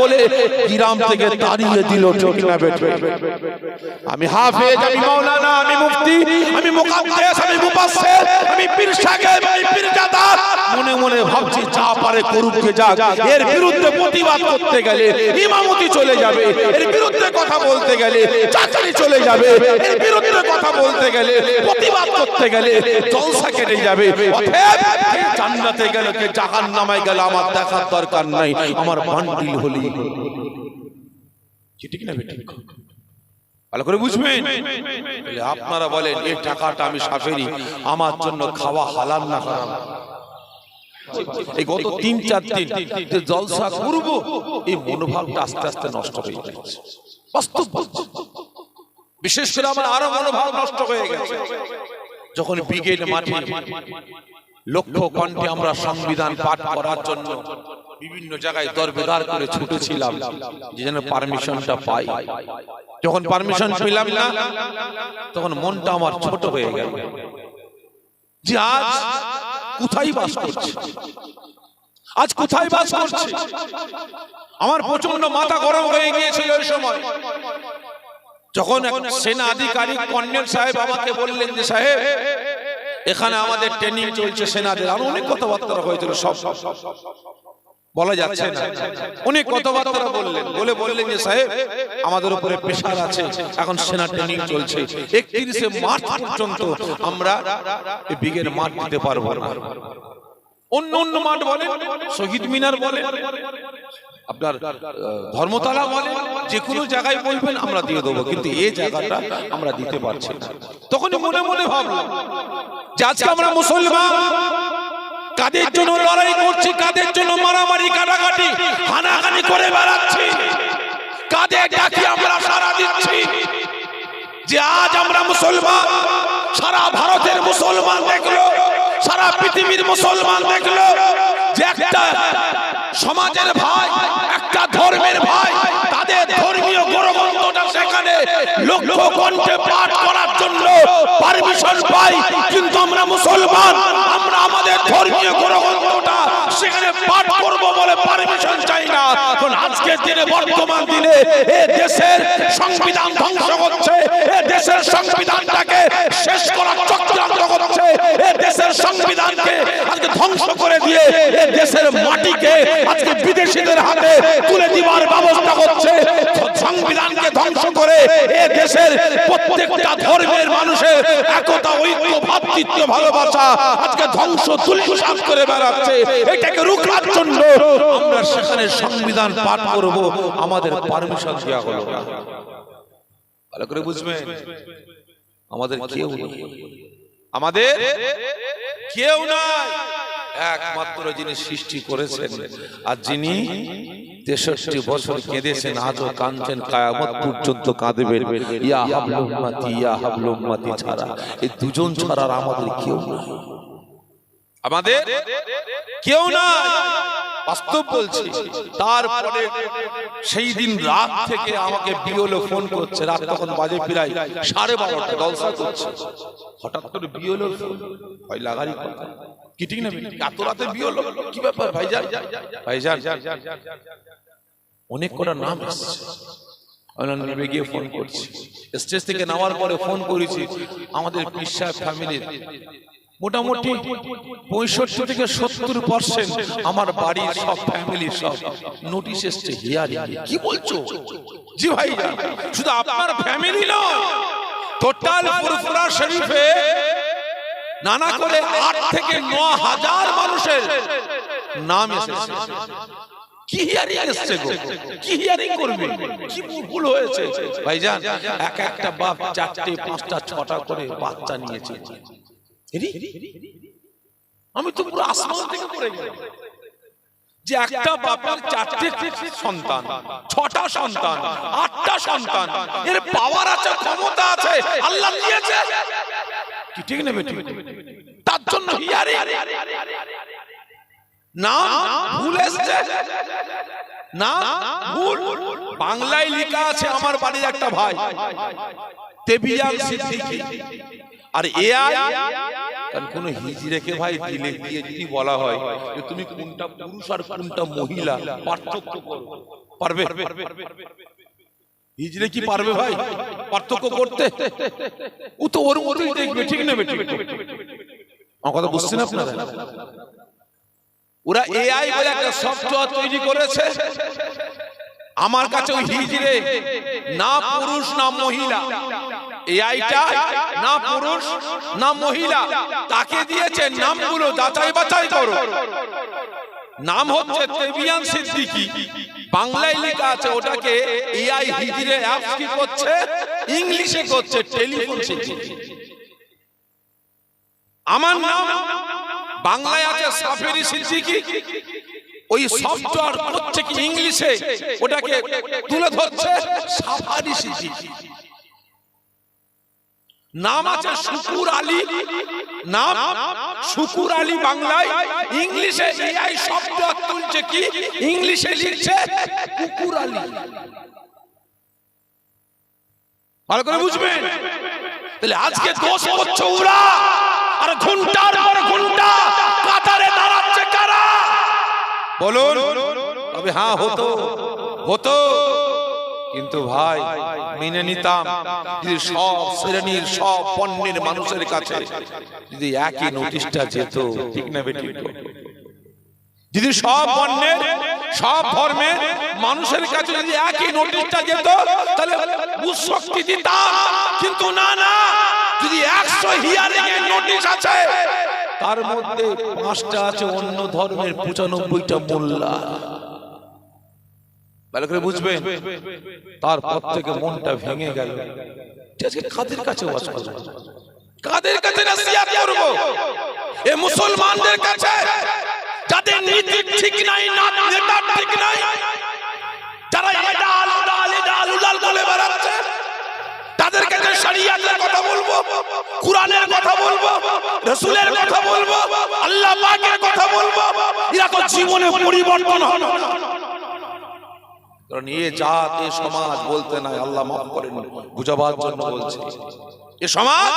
বলে গ্রাম থেকে তাড়িয়ে দিল ঠিক না বেঠে আমি হাফেজ, আমি মাওলানা, আমি মুফতি, আমি মুকাদ্দেস, আমি মুফাসসির, আমি পীর সাহেব আমি পীরজাদা মনে মনে ভাবছি, যা পারে করুক কে যাক। এর বিরুদ্ধে প্রতিবাদ করতে গেলে ইমামতি চলে যাবে। এর বিরুদ্ধে কথা বলতে গেলে চাকরি চলে যাবে। এর বিরুদ্ধে কথা বলতে গেলে প্রতিবাদ করতে গেলে জলসা কেটে যাবে। অতএব জান্নাতে গেল, কে জাহান্নামে গেল, আমার দেখার দরকার নাই। আমার বান্ডিল হলি ঠিক না বেঠিক ভালো করে বুঝবেন? আপনারা বলেন এই টাকাটা আমি সাফেরি আমার জন্য খাওয়া হালাল না হারাম? এই গত তিন চার দিন যে জলসা করব এই মনোভাবটা আস্তে আস্তে নষ্ট হয়ে যাচ্ছে বাস্তব। বিশেষ করে আমার আরও মনোভাব নষ্ট হয়ে গেছে। যখন ব্রিগেড মাঠে লক্ষ্য কণ্ঠে আমরা সংবিধান পাঠ করার জন্য বিভিন্ন জায়গায় দরবেদার করে ছুটেছিলাম যে যেন পারমিশনটা পাই যখন পারমিশন পেলাম না তখন মনটা আমার ছোট হয়ে গেল যে আজ কোথায় বাস করছে আজ কোথায় বাস করছে আমার প্রচণ্ড মাথা গরম হয়ে গিয়েছিল ওই সময় যখন এক সেনা আধিকারিক কর্নেল সাহেব আমাকে বললেন যে সাহেব এখানে আমাদের ট্রেনিং চলছে সেনাদের আর অনেক কথাবার্তা হয়েছিল সব সব সব বলা যাচ্ছে না। অনেক কথাবার্তা বললেন। বলে বললেন যে সাহেব আমাদের উপরে প্রেশার আছে। এখন সেনা ট্রেনিং চলছে। একত্রিশে মার্চ পর্যন্ত আমরা এই বিগের মাঠ দিতে পারব না। অন্য অন্য মাঠ বলেন শহীদ মিনার বলেন আপনার ধর্মতলা বলে যে কোনো জায়গায় বলবেন আমরা দিয়ে দেবো। কিন্তু এই জায়গাটা আমরা দিতে পারছি না। তখনই মনে মনে ভাবলাম যে আজকে আমরা মুসলমান কাদের জন্য লড়াই করছি? কাদের জন্য মারামারি, কাটাকাটি, হানাহানি করে বেড়াচ্ছি? কাদের ডাকি আমরা সারা দিচ্ছি? যে আজ আমরা মুসলমান, সারা ভারতের মুসলমান দেখল, সারা পৃথিবীর মুসলমান দেখল যে একটা সমাজের ভাই, একটা ধর্মের ভাই, তাদের ধর্মীয় গৌরবন্তটা সেখানে লক্ষ কণ্ঠে পাঠ করার জন্য পারমিশন পাই। কিন্তু আমরা মুসলমান, আমরা আমাদের ধর্মীয় গৌরবন্তটা সেখানে পাঠ করব বলে পারমিশন চাই না। এখন আজকের দিনে, বর্তমান দিনে এ দেশের সংবিধান ধ্বংস করছে এ দেশের সংবিধানটাকে শেষ করার চক্রান্ত করছে এ দেশের সংবিধানকে আজকে ধ্বংস করে দিয়ে এ দেশের মাটিকে আজকে বিদেশিদের হাতে তুলে দিবার ব্যবস্থা সংবিধানকে ধ্বংস করে এ দেশের প্রত্যেকটা ধর্মের মানুষের একতা, ঐক্য ভালোবাসা আজকে ধ্বংস করে বেড়াচ্ছে। এটাকে জন্য আমরা সেখানে সংবিধান পাঠ করব। আমাদের পারমিশন দেওয়া হলো না। ভালো করে বুঝবেন? আমাদের কেউ আমাদের কেউ নাই। একমাত্র যিনি সৃষ্টি করেছেন। আর যিনি তেষট্টি বছর কেঁদেছেন, আজও কাঁদছেন, কায়ামত পর্যন্ত কাঁদবেন। ইয়া হাবলুম্মাতি ইয়া হাবলুম্মাতি ছাড়া। এই দুজন ছাড়া আর আমাদের কেউ নাই। আমাদের কেউ না বাস্তব বলছি, তারপরে সেই দিন রাত থেকে আমাকে বিওলো ফোন করছে। রাত তখন বাজে প্রায় সাড়ে বারোটা জলসা করছে হঠাৎ করে বিওলো ভয় লাগারই কথা। কি না এত রাতে বিওলো কি ব্যাপার, ভাইজান? ভাইজান, অনেক কটা নাম নেমে গিয়ে ফোন করছি। স্টেজ থেকে নামার পরে ফোন করেছি আমাদের পিসা ফ্যামিলির মোটামুটি পঁয়ষট্টি থেকে সত্তর পার্সেন্ট আমার বাড়ির সব ফ্যামিলি সব নোটিশ এসছে, হিয়ারিং কি বলছো? জি ভাই শুধু আপনার ফ্যামিলি নয় টোটাল শরীফে নানা করে আট থেকে ন হাজার মানুষের নাম এসেছে। কি হিয়ারিং এসছে গো? কি হিয়ারিং করবে? কি ভুল হয়েছে? ভাইজান এক একটা বাপ চারটে পাঁচটা ছটা করে বাচ্চা নিয়েছে। আমি তো পুরো আসমান থেকে পড়ে গেলাম। যে একটা চারটে সন্তান ছটা সন্তান আটটা সন্তান এর পাওয়ার আছে ক্ষমতা আছে আল্লাহ দিয়েছে কি ঠিক তার জন্য না ভুল বাংলায় লেখা আছে আমার বাড়ির একটা ভাই। তেবিয়ান সিদ্দিকী। আর এআই কারণ কোন হিজড়েকে ভাই দিলে দিয়ে যদি বলা হয় যে তুমি কোনটা পুরুষ আর কোনটা মহিলা, পার্থক্য করো। পারবে? হিজড়ে কি পারবে ভাই? পার্থক্য করতে? ও তো ওর মতোই দেখবে ঠিক নেবে ঠিক আমার কথা বুঝছেন আপনারা? ওরা এআই বলে একটা সফটওয়্যার তৈরি করেছে। আমার কাছে ওই হিজড়ে না পুরুষ না মহিলা। এআইটা না পুরুষ না মহিলা। তাকে দিয়েছে নামগুলো যাচাই বাছাই করো। নাম হচ্ছে তেবিয়ান সিদ্দিকি। বাংলায় লেখা আছে ওটাকে এআই হিজিরে অ্যাপস কি করছে? ইংলিশে করছে টেলিফোন সিদ্দিকি আমার নাম বাংলায় আছে সাফেরি সিদ্দিকি। ওই সফটওয়্যার করছে কি ইংলিশে ওটাকে তুলে ধরছে। সাফারি সিদ্দিকি। নাম আছে শুকুর আলী। নাম শুকুর আলী বাংলায়। ইংলিশে এআই সফটওয়্যার তুলছে কি? ইংলিশে লিখছে কুকুর আলী। ভালো করে বুঝবেন? তাহলে আজকে দোষ করছে ওরা। আর ঘণ্টার পর ঘণ্টা কাতারে দাঁড়াচ্ছে কারা? বলুন। তবে হ্যাঁ হতো। হতো। কিন্তু ভাই, মেনে নিতাম। যদি সব শ্রেণির, সব পণ্যের মানুষের কাছে যদি একই নোটিশটা যেত, ঠিক না যদি সব পণ্যের, সব ধর্মের মানুষের কাছে যদি একই নোটিশটা যেত, তাহলে বুশক্তি দিতাম। কিন্তু না না, যদি একশো হিয়ারিং এর নোটিশ আছে, তার মধ্যে পাঁচটা আছে অন্য ধর্মের পঁচানব্বইটা মোল্লা। ভালো করে বুঝবেন। তারপর থেকে মনটা ভেঙে গেল। কাদের কাছে ওয়াজ করব? কাদের কাছে নসিহত করব? এ মুসলমানদের কাছে যাদের নীতি ঠিক নাই না নেতা ঠিক নাই যারা এটা আলুদা আলিদা আলুলাল বলে বেড়াচ্ছে তাদের কাছে শরিয়াতের কথা বলব কোরআনের কথা বলব রসুলের কথা বলব আল্লাহ পাকের কথা বলব। এরা তো জীবনে পরিবর্তন হবে না। কারণ এ জাত, এ সমাজ বলতে নাই, আল্লাহ মাফ করেন, বুঝাবার জন্য বলছে। এ সমাজ,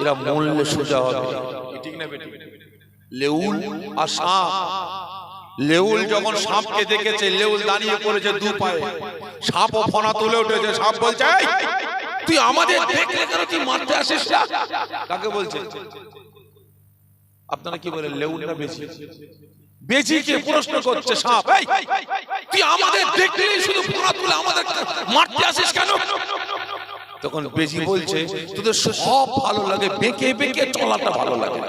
এরা সোজা হবে। লেউল আর সাপ। লেউল যখন সাপকে দেখেছে, লেউল দাঁড়িয়ে পড়েছে দু পায়ে। ফনা তুলে উঠেছে, সাপ বলছে তুই আমাদের দেখলে কেন তুই মারতে আসিস না? কাকে বলছে? আপনারা কি বলেন, লেউল না বেশি? বেজিকে প্রশ্ন করছে সাপ। তুই আমাদের দেখলেই শুধু ফোনা তুলে আমাদের মারতে আসিস কেন? তখন বেজি বলছে তোদের সব ভালো লাগে বেঁকে বেঁকে চলাটা ভালো লাগে।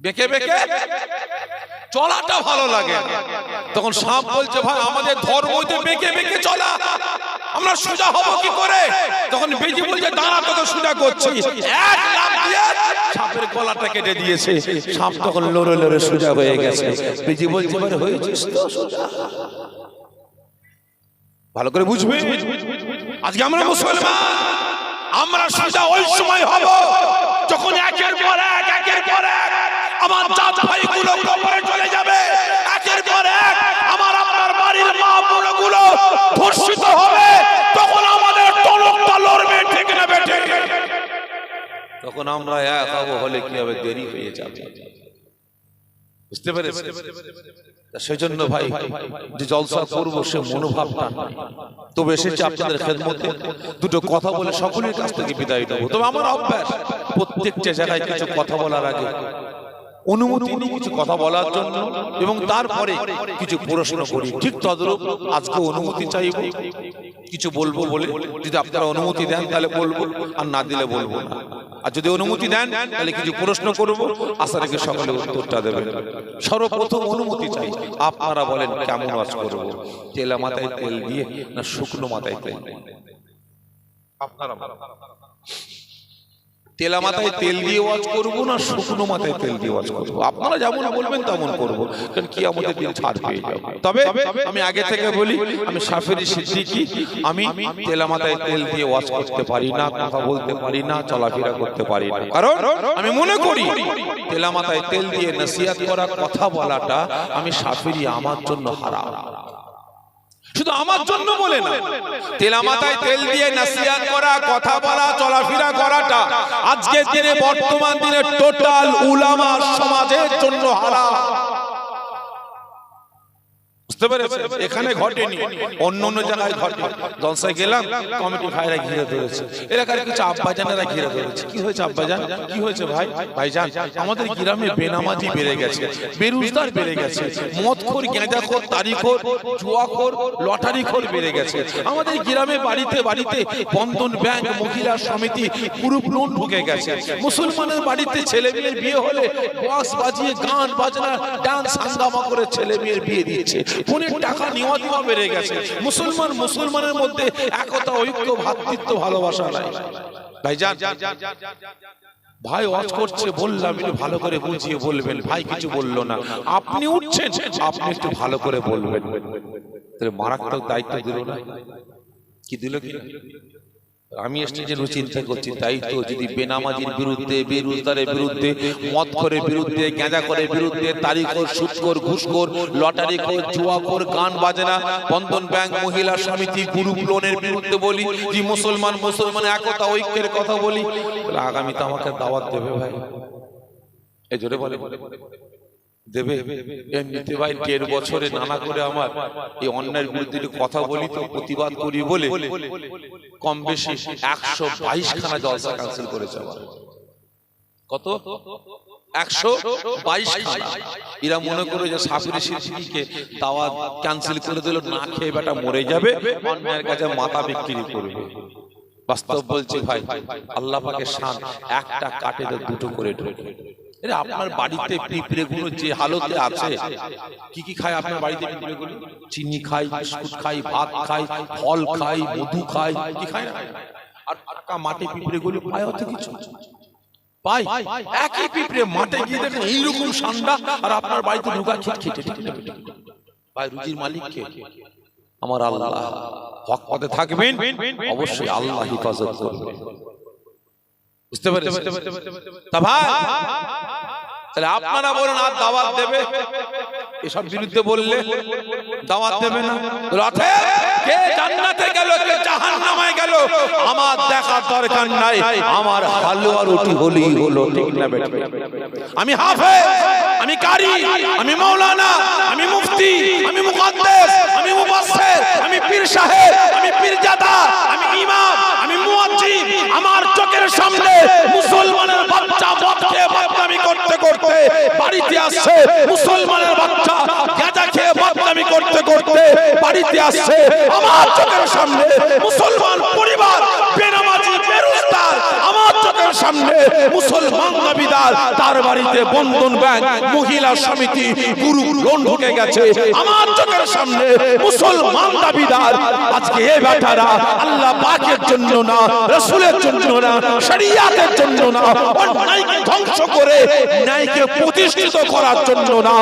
বেঁকে বেঁকে চলাটা ভালো লাগে। তখন সাপ বলছে ভাই আমাদের ধর্মতে বেঁকে বেঁকে চলা। আমরা সোজা হব কি করে? তখন বেজি বলছে দাঁড়া তোকে সোজা করছি। এক সাপের গলাটা কেটে দিয়েছে। সাপ তখন লড়ে লড়ে সোজা হয়ে গেছে। বেজি বলছে হয়েছিস ভালো করে বুঝবে? আজকে আমরা মুসলমান, আমরা সোজা ওই সময় হব যখন একের পর এক, একের পর এক আমার জাত ভাইগুলো কবরে চলে যাবে। একের পর এক আমার আপনার বাড়ির মা বোনগুলো ধর্ষিত হবে তখন আমরা এক হব, হলে কি হবে দেরি হয়ে যাবে? বুঝতে পেরেছি সেই সেজন্য ভাই, যে জলসা করব সে মনোভাবটা। তবে এসেছে আপনাদের খেদমতে। দুটো কথা বলে সকলের কাছ থেকে বিদায় দেবো তবে আমার অভ্যাস, প্রত্যেকটা জায়গায় কিছু কথা বলার আগে অনুমতি নিই কিছু কথা বলার জন্য এবং তারপরে কিছু প্রশ্ন করি। ঠিক তদরূপ আজকে অনুমতি চাইব। কিছু বলব বলে যদি আপনারা অনুমতি দেন তাহলে বলব, আর না দিলে বলব না। আর যদি অনুমতি দেন তাহলে কিছু প্রশ্ন করব। আশা রেখে সকলে উত্তরটা দেবেন। সর্বপ্রথম অনুমতি চাই। আপনারা বলেন, কেমন আজ করব? তেলা মাথায় তেল দিয়ে না শুকনো মাথায় তেল? আপনারা। তেলা মাথায় তেল দিয়ে ওয়াজ করব না? শুকনো মাথায় তেল দিয়ে ওয়াজ করব? আপনারা যেমন বলবেন তেমন করব। কারণ কি আমাদের দিন ছাড় পেয়ে যাবে? তবে আমি আগে থেকে বলি আমি সাফেরি সিদ্দিকি। আমি তেলা মাথায় তেল দিয়ে ওয়াজ করতে পারি না কথা বলতে পারি না চলাফেরা করতে পারি না। কারণ আমি মনে করি তেলা মাথায় তেল দিয়ে নসিহাত করা কথা বলাটা আমি সাফেরি আমার জন্য হারাম। শুধু আমার জন্য বলে না। তেলা মাথায় তেল দিয়ে নাসিয়াত করা কথা বলা চলাফেরা করাটা আজকের দিনে বর্তমান দিনে টোটাল উলামার সমাজের জন্য হারাম বুঝতে পেরেছেন? এখানে ঘটেনি। অন্য অন্য জায়গায় ঘটে। জলসায় গেলাম কমিটি ভাইরা ঘিরে ধরেছে। এলাকার কিছু আব্বাজানেরা ঘিরে ধরেছে। কি হয়েছে আব্বাজান? কি হয়েছে ভাই? ভাইজান, আমাদের গ্রামে বেনামাজি বেড়ে গেছে। বেরুজদার বেড়ে গেছে। মদখোর গেঁজাখোর তারিখোর, জুয়াখোর, লটারিখোর বেড়ে গেছে। আমাদের গ্রামে বাড়িতে বাড়িতে বন্ধন ব্যাংক, মহিলা সমিতি, গ্রুপ লোন ঢুকে গেছে। মুসলমানের বাড়িতে ছেলে মেয়ের বিয়ে হলে বক্স বাজিয়ে গান বাজনা, ডান্স হাঙ্গামা করে ছেলে মেয়ের বিয়ে দিচ্ছে ফোনের টাকা নেওয়া দেওয়া বেড়ে গেছে। মুসলমান মুসলমানের মধ্যে একতা, ঐক্য, ভাতৃত্ব, ভালোবাসা নাই। ভাই যান ভাই ওয়াজ করছে বললাম, একটু ভালো করে বুঝিয়ে বলবেন, ভাই কিছু বলল না। আপনি উঠছেন, আপনি একটু ভালো করে বলবেন। মারাত্মক দায়িত্ব দিল না? কি দিল কি আমি স্টেজের চিন্তা করছি তাই তো যদি বেনামাজির বিরুদ্ধে বেরোজগারের বিরুদ্ধে মদ করে বিরুদ্ধে গাঁজা করে বিরুদ্ধে তারিখর সুৎকর ঘুষখোর লটারি খোর জুয়াখোর গান বাজনা বন্ধন ব্যাংক মহিলা সমিতি গ্রুপ লোনের বিরুদ্ধে বলি যে মুসলমান মুসলমান একতা ঐক্যের কথা বলি আগামীতে আমাকে দাওয়াত দেবে ভাই এই জোরে বলে বলে বলে দেবে। এমনিতে ভাই দেড় বছরে নানা করে আমার এই অন্যায়ের বিরুদ্ধে কথা বলি তো প্রতিবাদ করি বলে কম বেশি একশো বাইশ খানা জলসা ক্যান্সেল করেছে আমার। কত? একশো বাইশ এরা মনে করে যে সাপুরি সিদ্দিকে দাওয়াত ক্যান্সেল করে দিল না খেয়ে বেটা মরে যাবে অন্যায়ের কাছে মাথা বিক্রি করবে। বাস্তব বলছে ভাই আল্লাহ পাকে শান একটা কাটে দুটো করে ঢোকে এরে আপনার বাড়িতে পিঁপড়ে গুলো যে হালতে আছে কি কি খায় আপনার বাড়িতে পিঁপড়ে গুলো চিনি খাই বিস্কুট খাই ভাত খাই ফল খাই মধু খাই কি খায় না? আর টাকা পায় হতে কিছু? পাই একই পিঁপড়ে মাঠে গিয়ে দেখেন এইরকম ঠান্ডা আর আপনার বাড়িতে ঢোকা খিট খিটে ভাই রুজির মালিক কে? আমার আল্লাহ। হক পথে থাকবেন। অবশ্যই আল্লাহ হিফাজত করবেন বুঝতে পেরেছেন তা ভাই তাহলে আপনারা বলেন আর দাওয়াত দেবে? এসব বিরুদ্ধে বললে দাওয়াত দেবে না। রথে কে জান্নাতে গেল কে জাহান্নামে গেল আমার দেখার দরকার নাই। আমার হালুয়া রুটি হলি হলো ঠিক না বেটা। আমি হাফেজ আমি কারি আমি মাওলানা আমি মুফতি আমি মুকাদ্দেস আমি মুফাসসির আমি পীর সাহেব আমি পীরজাদা আমি ইমাম। মুয়াজ্জিন আমার চোখের সামনে মুসলমানের বাচ্চা মদ খেয়ে বদনামি করতে করতে। বাড়িতে আসছে মুসলমানের বাচ্চা, গাঁজা খেয়ে বদনামি করতে করতে। বাড়িতে আসছে আমার চোখের সামনে মুসলমান পরিবার, বেনামাজি বেরুস্তার। আমার চোখের সামনে মুসলমান দাবিদার তার বাড়িতে বন্ধন ব্যাংক, মহিলা সমিতি, গুরু লোন ঢুকে গেছে। আমার চোখের সামনে মুসলমান দাবিদার। আজকে এ বেটারা আল্লাহ পাকের জন্য না, রসুলের জন্য না, শরিয়াতের জন্য না ধ্বংস করে ন্যায়কে প্রতিষ্ঠিত করার জন্য না